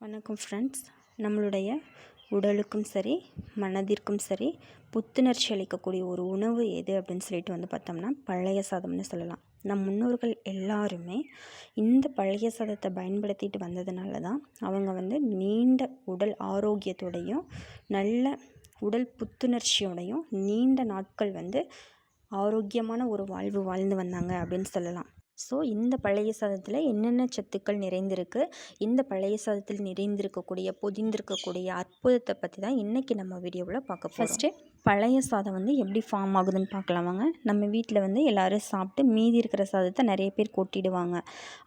வணக்கம் ஃப்ரெண்ட்ஸ் நம்மளுடைய உடலுக்கும் சரி மனதிற்கும் சரி புத்துணர்ச்சி அளிக்கக்கூடிய ஒரு உணவு எது அப்படின்னு சொல்லிட்டு வந்து பார்த்தோம்னா பழைய சாதம்னு சொல்லலாம். நம் முன்னோர்கள் எல்லாருமே இந்த பழைய சாதத்தை பயன்படுத்திட்டு வந்ததுனால தான் அவங்க வந்து நீண்ட உடல் ஆரோக்கியத்தோடையும் நல்ல உடல் புத்துணர்ச்சியோடையும் நீண்ட நாட்கள் வந்து ஆரோக்கியமான ஒரு வாழ்வு வாழ்ந்து வந்தாங்க அப்படின்னு சொல்லலாம். ஸோ இந்த பழைய சாதத்தில் என்னென்ன சத்துக்கள் நிறைந்திருக்கு? இந்த பழைய சாதத்தில் நிறைந்திருக்கக்கூடிய பொதிந்திருக்கக்கூடிய அற்புதத்தை பற்றி தான் இன்றைக்கி நம்ம வீடியோவில் பார்க்க ஃபஸ்ட்டு பழைய சாதம் வந்து எப்படி ஃபார்ம் ஆகுதுன்னு பார்க்கலாம் வாங்க. நம்ம வீட்டில் வந்து எல்லோரும் சாப்பிட்டு மீதி இருக்கிற சாதத்தை நிறைய பேர் கொட்டிடுவாங்க.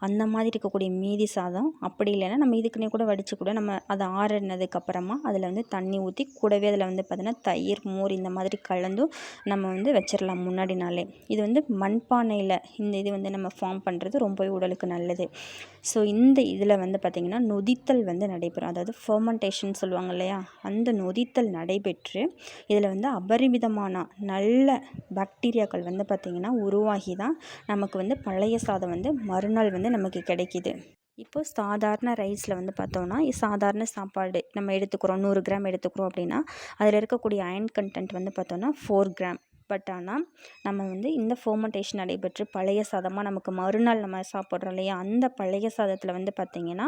அந்த மாதிரி இருக்கக்கூடிய மீதி சாதம் அப்படி இல்லைன்னா நம்ம இதுக்குன்னே கூட வடித்து கூட நம்ம அதை ஆறினதுக்கப்புறமா அதில் வந்து தண்ணி ஊற்றி கூடவே அதில் வந்து பார்த்திங்கன்னா தயிர் மோர் இந்த மாதிரி கலந்தும் நம்ம வந்து வச்சிடலாம் முன்னாடி நாளே. இது வந்து மண்பானையில் இந்த இது வந்து நம்ம ஃபார்ம் பண்ணுறது ரொம்பவே உடலுக்கு நல்லது. ஸோ இந்த இதில் வந்து பார்த்திங்கன்னா நொதித்தல் வந்து நடைபெறும். அதாவது ஃபர்மெண்டேஷன் சொல்லுவாங்க இல்லையா? அந்த நொதித்தல் நடைபெற்று இதில் வந்து வந்து அபரிமிதமான நல்ல பாக்டீரியாக்கள் வந்து பார்த்திங்கன்னா உருவாகி தான் நமக்கு வந்து பழைய சாதம் வந்து மறுநாள் வந்து நமக்கு கிடைக்கிது. இப்போது சாதாரண ரைஸில் வந்து பார்த்தோன்னா சாதாரண சாப்பாடு நம்ம எடுத்துக்கிறோம் நூறு கிராம் எடுத்துக்கிறோம் அப்படின்னா அதில் இருக்கக்கூடிய அயன் கண்டென்ட் வந்து பார்த்தோன்னா ஃபோர் கிராம். பட் ஆனால் நம்ம வந்து இந்த ஃபோமெண்டேஷன் நடைபெற்று பழைய சாதமாக நமக்கு மறுநாள் நம்ம சாப்பிட்றோம் இல்லையா? அந்த பழைய சாதத்தில் வந்து பார்த்திங்கன்னா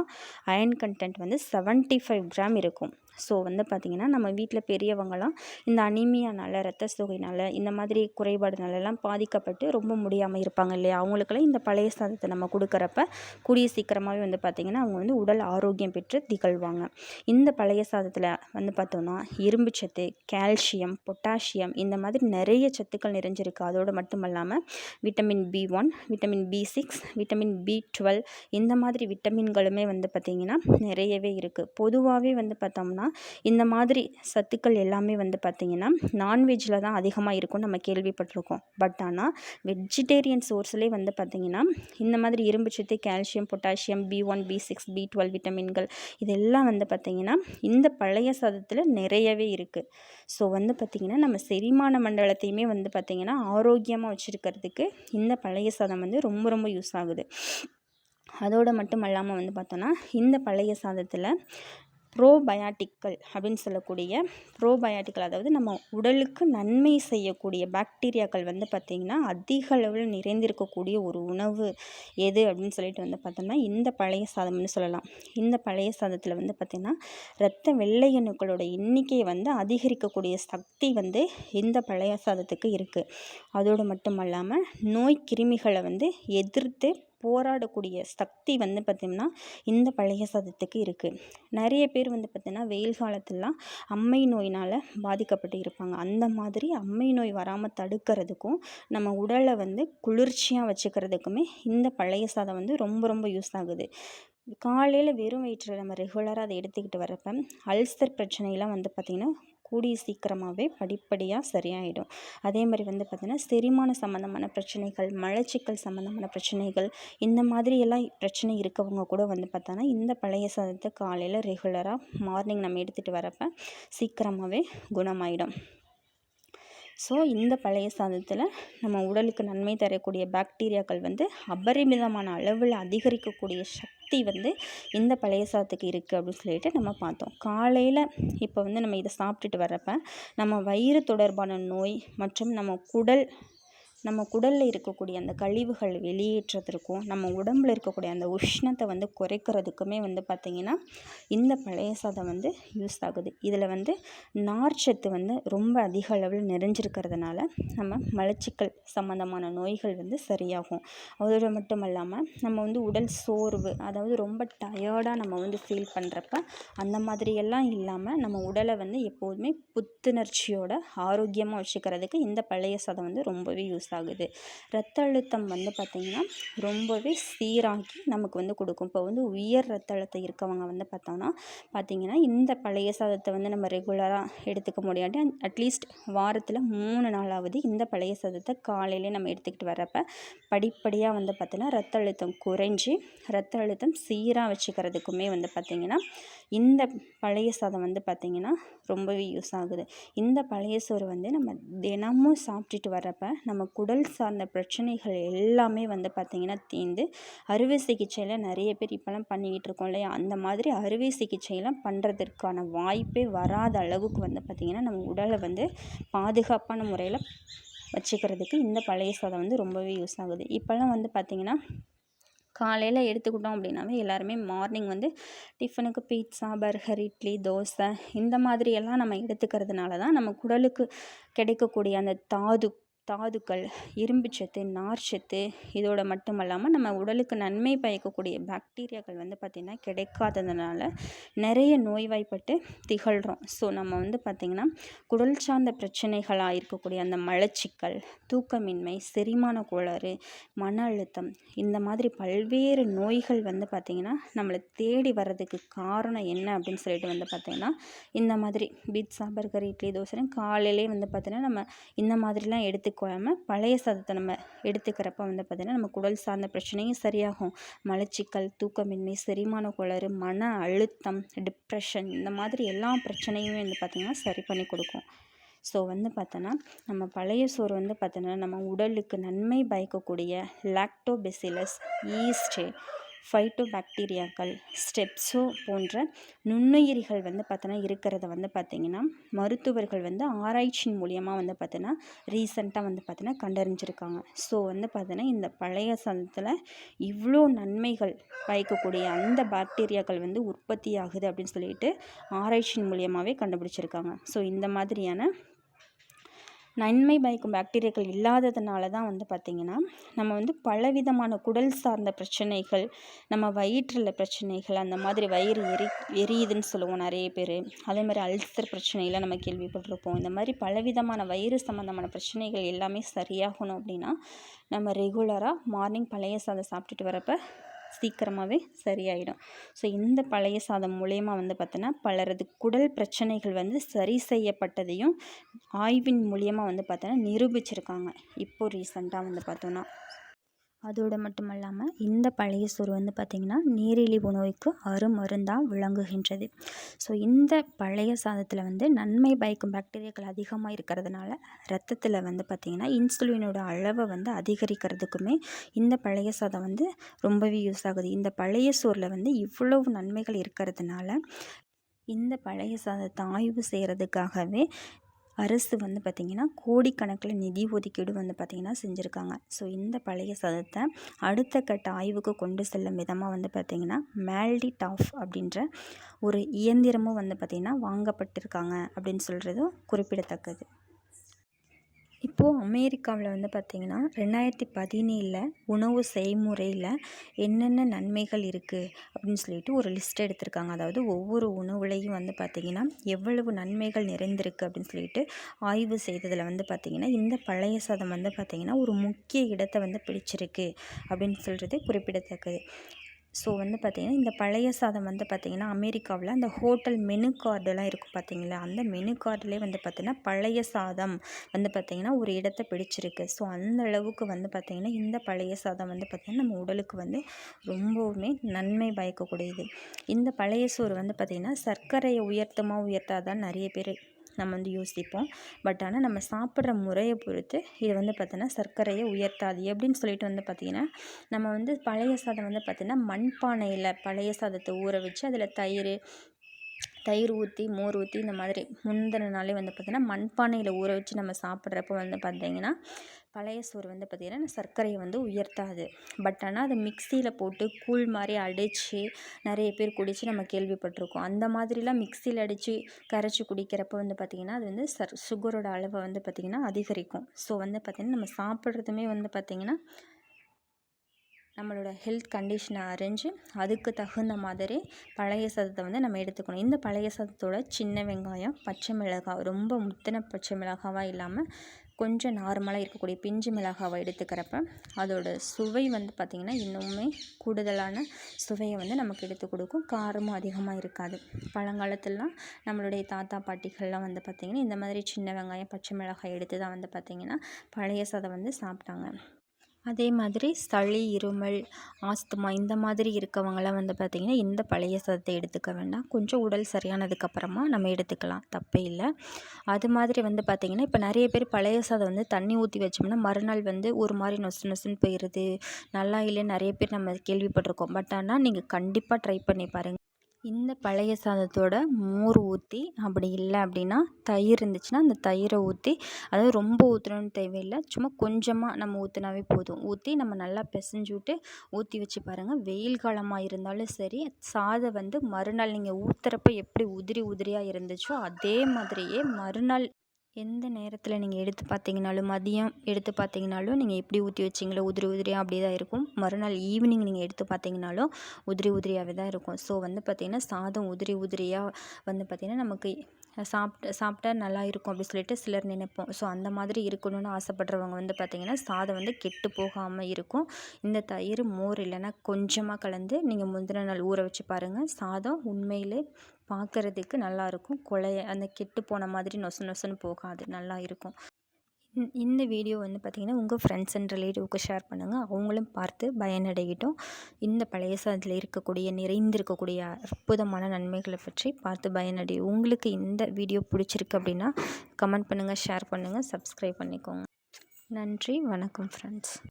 அயன் கண்டென்ட் வந்து செவன்ட்டி ஃபைவ் கிராம் இருக்கும். ஸோ வந்து பார்த்திங்கன்னா நம்ம வீட்டில் பெரியவங்களாம் இந்த அனிமியானால் ரத்த சோகைனால் இந்த மாதிரி குறைபாடுனாலெல்லாம் பாதிக்கப்பட்டு ரொம்ப முடியாமல் இருப்பாங்க இல்லையா? அவங்களுக்கெல்லாம் இந்த பழைய சாதத்தை நம்ம கொடுக்குறப்ப கூடிய சீக்கிரமாகவே வந்து பார்த்திங்கன்னா அவங்க வந்து உடல் ஆரோக்கியம் பெற்று திகழ்வாங்க. இந்த பழைய சாதத்தில் வந்து பார்த்தோன்னா இரும்பு சத்து கால்சியம் பொட்டாசியம் இந்த மாதிரி நிறைய சத்துக்கள் நிறைஞ்சிருக்கு. அதோடு மட்டும் இல்லாமல் vitamin B one vitamin B six vitamin B twelve இந்த மாதிரி விட்டமின்களுமே வந்து பார்த்திங்கன்னா நிறையவே இருக்குது பொதுவாகவே வந்து பார்த்தோம்னா இந்த மாதிரி சத்துக்கள் எல்லாமே வந்து பார்த்திங்கன்னா நான்வெஜ்ஜில் தான் அதிகமாக இருக்கும்னு நம்ம கேள்விப்பட்டிருக்கோம். பட் ஆனால் வெஜிடேரியன் சோர்ஸ்லேயே வந்து பார்த்திங்கன்னா இந்த மாதிரி இரும்பு சத்து calcium potassium B one B six B twelve விட்டமின்கள் இதெல்லாம் வந்து பார்த்திங்கன்னா இந்த பழைய சாதத்தில் நிறையவே இருக்குது ஸோ வந்து பார்த்திங்கன்னா நம்ம செரிமான மண்டலத்தையுமே வந்து பார்த்திங்கன்னா ஆரோக்கியமாக வச்சுருக்கிறதுக்கு இந்த பழைய சாதம் வந்து ரொம்ப ரொம்ப யூஸ் ஆகுது. அதோடு மட்டும் இல்லாமல் வந்து பார்த்தோன்னா இந்த பழைய சாதத்தில் ப்ரோபயாட்டிக்கள் அப்படின்னு சொல்லக்கூடிய ப்ரோபயாட்டிக்கள் அதாவது நம்ம உடலுக்கு நன்மை செய்யக்கூடிய பாக்டீரியாக்கள் வந்து பார்த்திங்கன்னா அதிக அளவில் நிறைந்திருக்கக்கூடிய ஒரு உணவு எது அப்படின்னு சொல்லிட்டு வந்து பார்த்தோம்னா இந்த பழைய சாதம்னு சொல்லலாம். இந்த பழைய சாதத்தில் வந்து பார்த்திங்கன்னா இரத்த வெள்ளை அணுக்களோட எண்ணிக்கையை வந்து அதிகரிக்கக்கூடிய சக்தி வந்து இந்த பழைய சாதத்துக்கு இருக்குது அதோடு மட்டும் இல்லாமல் நோய் கிருமிகளை வந்து எதிர்த்து போராடக்கூடிய சக்தி வந்து பார்த்திங்கன்னா இந்த பழைய சாதத்துக்கு இருக்குது நிறைய பேர் வந்து பார்த்திங்கன்னா வெயில் காலத்துலலாம் அம்மை நோயினால் பாதிக்கப்பட்டு இருப்பாங்க. அந்த மாதிரி அம்மை நோய் வராமல் தடுக்கிறதுக்கும் நம்ம உடலை வந்து குளிர்ச்சியாக வச்சுக்கிறதுக்குமே இந்த பழைய சாதம் வந்து ரொம்ப ரொம்ப யூஸ் ஆகுது. காலையில் வெறும் வயிற்றில் நம்ம ரெகுலராக அதை எடுத்துக்கிட்டு வரப்போ அல்சர் பிரச்சனையெல்லாம் வந்து பார்த்திங்கன்னா கூடிய சீக்கிரமாகவே படிப்படியாக சரியாயிடும். அதே மாதிரி வந்து பார்த்திங்கன்னா செரிமான சம்மந்தமான பிரச்சனைகள் மலச்சிக்கல் சம்மந்தமான பிரச்சனைகள் இந்த மாதிரி எல்லாம் பிரச்சனை இருக்கவங்க கூட வந்து பார்த்தோன்னா இந்த பழைய சாதத்தை காலையில் ரெகுலராக மார்னிங் நம்ம எடுத்துகிட்டு வரப்போ சீக்கிரமாகவே குணமாயிடும். ஸோ இந்த பழைய சாதத்தில் நம்ம உடலுக்கு நன்மை தரக்கூடிய பாக்டீரியாக்கள் வந்து அபரிமிதமான அளவில் அதிகரிக்கக்கூடிய சக்தி வந்து இந்த பழைய சாத்துக்கு இருக்குது அப்படின்னு சொல்லிட்டு நம்ம பார்த்தோம். காலையில் இப்போ வந்து நம்ம இதை சாப்பிட்டுட்டு வர்றப்ப நம்ம வயிறு தொடர்பான நோய் மற்றும் நம்ம குடல் நம்ம குடலில் இருக்கக்கூடிய அந்த கழிவுகள் வெளியேற்றத்திற்கும் நம்ம உடம்பில் இருக்கக்கூடிய அந்த உஷ்ணத்தை வந்து குறைக்கிறதுக்குமே வந்து பார்த்திங்கன்னா இந்த பழைய சாதம் வந்து யூஸ் ஆகுது. இதில் வந்து நார்ச்சத்து வந்து ரொம்ப அதிக அளவில் நிறைஞ்சிருக்கிறதுனால நம்ம மலச்சிக்கல் சம்மந்தமான நோய்கள் வந்து சரியாகும். அதோடு மட்டும் இல்லாமல் நம்ம வந்து உடல் சோர்வு அதாவது ரொம்ப டயர்டாக நம்ம வந்து ஃபீல் பண்ணுறப்ப அந்த மாதிரியெல்லாம் இல்லாமல் நம்ம உடலை வந்து எப்போதுமே புத்துணர்ச்சியோட ஆரோக்கியமாக வச்சுக்கிறதுக்கு இந்த பழைய சாதம் வந்து ரொம்பவே யூஸ் ஆகுது. ரத்த அழுத்தம் வந்து பார்த்திங்கன்னா ரொம்பவே சீராக்கி நமக்கு வந்து கொடுக்கும். இப்போ வந்து உயர் ரத்த அழுத்தம் இருக்கவங்க வந்து பார்த்தோம்னா பார்த்திங்கன்னா இந்த பழைய சாதத்தை வந்து நம்ம ரெகுலராக எடுத்துக்க முடியாட்டி அட்லீஸ்ட் வாரத்தில் மூணு நாளாவது இந்த பழைய சாதத்தை காலையிலே நம்ம எடுத்துக்கிட்டு வரப்போ படிப்படியாக வந்து பார்த்திங்கன்னா ரத்த அழுத்தம் குறைஞ்சி ரத்த அழுத்தம் சீராக வச்சுக்கிறதுக்குமே வந்து பார்த்திங்கன்னா இந்த பழைய சாதம் வந்து பார்த்திங்கன்னா ரொம்பவே யூஸ் ஆகுது. இந்த பழைய சோறு வந்து நம்ம தினமும் சாப்பிட்டுட்டு வரப்போ நம்ம உடல் சார்ந்த பிரச்சனைகள் எல்லாமே வந்து பார்த்திங்கன்னா தீர்ந்து அறுவை சிகிச்சையில் நிறைய பேர் இப்போலாம் பண்ணிக்கிட்டு இருக்கோம் இல்லையா? அந்த மாதிரி அறுவை சிகிச்சையெல்லாம் பண்ணுறதற்கான வாய்ப்பே வராத அளவுக்கு வந்து பார்த்திங்கன்னா நம்ம உடலை வந்து பாதுகாப்பான முறையில் வச்சுக்கிறதுக்கு இந்த பழைய சாதம் வந்து ரொம்பவே யூஸ் ஆகுது. இப்போல்லாம் வந்து பார்த்திங்கன்னா காலையில் எடுத்துக்கிட்டோம் அப்படின்னாவே எல்லாருமே மார்னிங் வந்து டிஃபனுக்கு பீட்சா பர்கர் இட்லி தோசை இந்த மாதிரியெல்லாம் நம்ம எடுத்துக்கிறதுனால தான் நம்ம குடலுக்கு கிடைக்கக்கூடிய அந்த தாது தாதுக்கள் இரும்புச்சத்து நார்ச்சத்து இதோட மட்டும் இல்லாமல் நம்ம உடலுக்கு நன்மை பயக்கக்கூடிய பாக்டீரியாக்கள் வந்து பார்த்திங்கன்னா கிடைக்காததுனால நிறைய நோய்வாய்ப்பட்டு திகழ்கிறோம் ஸோ நம்ம வந்து பார்த்திங்கன்னா குடல் சார்ந்த பிரச்சனைகளாக இருக்கக்கூடிய அந்த மலச்சிக்கல் தூக்கமின்மை செரிமான கோளாறு மன அழுத்தம் இந்த மாதிரி பல்வேறு நோய்கள் வந்து பார்த்திங்கன்னா நம்மளை தேடி வர்றதுக்கு காரணம் என்ன அப்படின்னு சொல்லிட்டு வந்து பார்த்திங்கன்னா இந்த மாதிரி பீட்ஸா பர்கர் இட்லி தோசைன்னு காலையிலே வந்து பார்த்திங்கன்னா நம்ம இந்த மாதிரிலாம் எடுத்து எடுத்துக்கொள்ளாம பழைய சாதத்தை நம்ம எடுத்துக்கிறப்ப வந்து பார்த்திங்கன்னா நம்ம குடல் சார்ந்த பிரச்சனையும் சரியாகும். மலச்சிக்கல் தூக்கமின்மை செரிமான கோளாறு மன அழுத்தம் டிப்ரெஷன் இந்த மாதிரி எல்லா பிரச்சனையுமே வந்து பார்த்திங்கன்னா சரி பண்ணி கொடுக்கும். ஸோ வந்து பார்த்தோன்னா நம்ம பழைய சோறு வந்து பார்த்தோன்னா நம்ம உடலுக்கு நன்மை பயக்கக்கூடிய லாக்டோபெசிலஸ் ஈஸ்ட்டு ஃபைட்டோ பாக்டீரியாக்கள் ஸ்டெப்ஸோ போன்ற நுண்ணுயிரிகள் வந்து பார்த்தோன்னா இருக்கிறத வந்து பார்த்திங்கன்னா மருத்துவர்கள் வந்து ஆராய்ச்சியின் மூலியமாக வந்து பார்த்தோன்னா ரீசெண்டாக வந்து பார்த்தோன்னா கண்டறிஞ்சிருக்காங்க. ஸோ வந்து பார்த்தோன்னா இந்த பழைய சாதத்தில் இவ்வளோ நன்மைகள் பயக்கக்கூடிய அந்த பாக்டீரியாக்கள் வந்து உற்பத்தி ஆகுது அப்படின்னு சொல்லிட்டு ஆராய்ச்சியின் மூலியமாகவே கண்டுபிடிச்சிருக்காங்க. ஸோ இந்த மாதிரியான நன்மை பயக்கும் பாக்டீரியாக்கள் இல்லாததுனால தான் வந்து பார்த்திங்கன்னா நம்ம வந்து பலவிதமான குடல் சார்ந்த பிரச்சனைகள் நம்ம வயிற்றில் பிரச்சனைகள் அந்த மாதிரி வயிறு எரி எரியுதுன்னு சொல்லுவோம் நிறைய பேர். அதே மாதிரி அல்சர் பிரச்சனையில் நம்ம கேள்விப்பட்டிருப்போம். இந்த மாதிரி பலவிதமான வயிறு சம்மந்தமான பிரச்சனைகள் எல்லாமே சரியாகணும் அப்படின்னா நம்ம ரெகுலராக மார்னிங் பழைய சாதம் சாப்பிட்டுட்டு வரப்போ சீக்கிரமாகவே சரியாயிடும். ஸோ இந்த பழைய சாதம் மூலயமா வந்து பார்த்தோன்னா பலரது குடல் பிரச்சனைகள் வந்து சரி செய்யப்பட்டதையும் ஆய்வின் மூலியமாக வந்து பார்த்தோன்னா நிரூபிச்சிருக்காங்க. இப்போது ரீசெண்டாக வந்து பார்த்தோன்னா அதோடு மட்டும் இல்லாமல் இந்த பழைய சோறு வந்து பார்த்திங்கன்னா நீரிழிவு நோய்க்கு அருமருந்தாக விளங்குகின்றது. ஸோ இந்த பழைய சாதத்தில் வந்து நன்மை பயக்கும் பாக்டீரியாக்கள் அதிகமாக இருக்கிறதுனால ரத்தத்தில் வந்து பார்த்திங்கன்னா இன்சுலினோட அளவை வந்து அதிகரிக்கிறதுக்குமே இந்த பழைய சாதம் வந்து ரொம்பவே யூஸ் ஆகுது. இந்த பழைய சோறில் வந்து இவ்வளவு நன்மைகள் இருக்கிறதுனால இந்த பழைய சாதத்தை ஆய்வு செய்கிறதுக்காகவே அரசு வந்து பார்த்திங்கன்னா கோடிக்கணக்கில் நிதி ஒதுக்கீடு வந்து பார்த்திங்கன்னா செஞ்சுருக்காங்க. ஸோ இந்த பழைய சதத்தை அடுத்த கட்ட ஆய்வுக்கு கொண்டு செல்லும் விதமாக வந்து பார்த்திங்கன்னா மேல்டி டாஃப் அப்படின்ற ஒரு இயந்திரமும் வந்து பார்த்திங்கன்னா வாங்கப்பட்டிருக்காங்க அப்படின்னு சொல்கிறதும் குறிப்பிடத்தக்கது. இப்போது அமெரிக்காவில் வந்து பார்த்திங்கன்னா ரெண்டாயிரத்தி பதினேழில் உணவு செய்முறையில் என்னென்ன நன்மைகள் இருக்குது அப்படின்னு சொல்லிட்டு ஒரு லிஸ்ட் எடுத்திருக்காங்க. அதாவது ஒவ்வொரு உணவுலையும் வந்து பார்த்திங்கன்னா எவ்வளவு நன்மைகள் நிறைந்திருக்கு அப்படின்னு சொல்லிட்டு ஆய்வு செய்ததில் வந்து பார்த்திங்கன்னா இந்த பழைய சாதம் வந்து பார்த்திங்கன்னா ஒரு முக்கிய இடத்தை வந்து பிடிச்சிருக்கு அப்படின்னு சொல்கிறது குறிப்பிடத்தக்கது. ஸோ வந்து பார்த்திங்கன்னா இந்த பழைய சாதம் வந்து பார்த்திங்கன்னா அமெரிக்காவில் அந்த ஹோட்டல் மெனு கார்டெல்லாம் இருக்கும் பார்த்திங்களா அந்த மெனு கார்டிலே வந்து பார்த்திங்கன்னா பழைய சாதம் வந்து பார்த்திங்கன்னா ஒரு இடத்த பிடிச்சிருக்கு. ஸோ அந்த அளவுக்கு வந்து பார்த்திங்கன்னா இந்த பழைய சாதம் வந்து பார்த்திங்கன்னா நம்ம உடலுக்கு வந்து ரொம்பவுமே நன்மை பயக்கக்கூடியது இந்த பழைய சோறு வந்து பார்த்திங்கன்னா சர்க்கரையை உயர்த்தமாக உயர்த்தாதான் நிறைய பேர் நம்ம வந்து யோசிப்போம். பட் ஆனால் நம்ம சாப்பிட்ற முறையை பொறுத்து இது வந்து பார்த்தோன்னா சர்க்கரையை உயர்த்தாது. எப்படின்னு சொல்லிட்டு வந்து பார்த்திங்கன்னா நம்ம வந்து பழைய சாதம் வந்து பார்த்திங்கன்னா மண்பானையில் பழைய சாதத்தை ஊற வச்சு அதில் தயிர் தயிர் ஊற்றி மோர் ஊற்றி இந்த மாதிரி முந்தின நாளே வந்து பார்த்திங்கன்னா மண்பானையில் ஊற வச்சு நம்ம சாப்பிட்றப்ப வந்து பார்த்திங்கன்னா பழைய சோறு வந்து பார்த்திங்கன்னா சர்க்கரையை வந்து உயர்த்தாது. பட் ஆனால் அதை மிக்சியில் போட்டு கூழ் மாதிரி அடித்து நிறைய பேர் குடித்து நம்ம கேள்விப்பட்டிருக்கோம். அந்த மாதிரிலாம் மிக்சியில் அடித்து கரைச்சி குடிக்கிறப்ப வந்து பார்த்திங்கன்னா அது வந்து சர் சுகரோட அளவை வந்து பார்த்திங்கன்னா அதிகரிக்கும். ஸோ வந்து பார்த்திங்கன்னா நம்ம சாப்பிட்றதுமே வந்து பார்த்திங்கன்னா நம்மளோட ஹெல்த் கண்டிஷனை அறிஞ்சு அதுக்கு தகுந்த மாதிரி பழைய சாதத்தை வந்து நம்ம எடுத்துக்கணும். இந்த பழைய சாதத்தோட சின்ன வெங்காயம் பச்சை மிளகாய் ரொம்ப முத்தின பச்சை மிளகாவாக இல்லாமல் கொஞ்சம் நார்மலாக இருக்கக்கூடிய பிஞ்சு மிளகாவை எடுத்துக்கிறப்ப அதோட சுவை வந்து பார்த்திங்கன்னா இன்னுமே கூடுதலான சுவையை வந்து நமக்கு எடுத்து கொடுக்கும். காரமும் அதிகமாக இருக்காது. பழங்காலத்துலலாம் நம்மளுடைய தாத்தா பாட்டிகள்லாம் வந்து பார்த்திங்கன்னா இந்த மாதிரி சின்ன வெங்காயம் பச்சை மிளகாய் எடுத்து தான் வந்து பார்த்திங்கன்னா பழைய சாதம் வந்து சாப்பிட்டாங்க. அதே மாதிரி சளி இருமல் ஆஸ்துமா இந்த மாதிரி இருக்கவங்களாம் வந்து பார்த்திங்கன்னா இந்த பழைய சாதத்தை எடுத்துக்க வேண்டாம். கொஞ்சம் உடல் சரியானதுக்கப்புறமா நம்ம எடுத்துக்கலாம். தப்பே இல்லை. அது மாதிரி வந்து பார்த்திங்கன்னா இப்போ நிறைய பேர் பழைய சாதம் வந்து தண்ணி ஊற்றி வச்சோம்னா மறுநாள் வந்து ஒரு மாதிரி நொசு நொசுன்னு போயிடுது நல்லா இல்லைன்னு நிறைய பேர் நம்ம கேள்விப்பட்டிருக்கோம். பட் ஆனால் நீங்கள் கண்டிப்பாக ட்ரை பண்ணி பாருங்கள் இந்த பழைய சாதத்தோட மோர் ஊற்றி அப்படி இல்லை அப்படின்னா தயிர் இருந்துச்சுன்னா அந்த தயிரை ஊற்றி அதாவது ரொம்ப ஊற்றணும்னு தேவையில்லை. சும்மா கொஞ்சமாக நம்ம ஊற்றினாவே போதும். ஊற்றி நம்ம நல்லா பிசைஞ்சு விட்டு ஊற்றி வச்சு பாருங்கள் வெயில் காலமாக இருந்தாலும் சரி சாதம் வந்து மறுநாள் நீங்கள் ஊற்றுறப்ப எப்படி உதிரி உதிரியாக இருந்துச்சோ அதே மாதிரியே மறுநாள் எந்த நேரத்தில் நீங்கள் எடுத்து பார்த்தீங்கனாலும் மதியம் எடுத்து பார்த்தீங்கனாலும் நீங்கள் எப்படி ஊற்றி வச்சிங்களோ உதிரி உதிரியாக அப்படியே தான் இருக்கும். மறுநாள் ஈவினிங் நீங்கள் எடுத்து பார்த்தீங்கனாலும் உதிரி உதிரியாகவே தான் இருக்கும். ஸோ வந்து பார்த்திங்கன்னா சாதம் உதிரி உதிரியாக வந்து பார்த்திங்கன்னா நமக்கு சாப்பிட்டு சாப்பிட்டா நல்லா இருக்கும் அப்படி சொல்லிட்டு சிலர் நினைப்போம். ஸோ அந்த மாதிரி இருக்கணும்னு ஆசைப்படுறவங்க வந்து பார்த்திங்கன்னா சாதம் வந்து கெட்டு போகாமல் இருக்கும். இந்த தயிர் மோர் இல்லைன்னா கொஞ்சமாக கலந்து நீங்கள் முந்தின நாள் ஊற வச்சு பாருங்கள் சாதம் உண்மையிலே பார்க்குறதுக்கு நல்லாயிருக்கும் கொலைய அந்த கெட்டு போன மாதிரி நொசு நொசுன்னு போகாது. நல்லா இருக்கும். இந்த வீடியோ வந்து பார்த்திங்கன்னா உங்கள் ஃப்ரெண்ட்ஸ் அண்ட் ரிலேட்டிவ்க்கு ஷேர் பண்ணுங்கள் அவங்களும் பார்த்து பயனடையட்டும். இந்த பழைய சாதத்தில் இருக்கக்கூடிய நிறைந்திருக்கக்கூடிய அற்புதமான நன்மைகளை பற்றி பார்த்து பயனடையும் உங்களுக்கு இந்த வீடியோ பிடிச்சிருக்கு அப்படின்னா கமெண்ட் பண்ணுங்கள் ஷேர் பண்ணுங்கள் சப்ஸ்கிரைப் பண்ணிக்கோங்க. நன்றி. வணக்கம் ஃப்ரெண்ட்ஸ்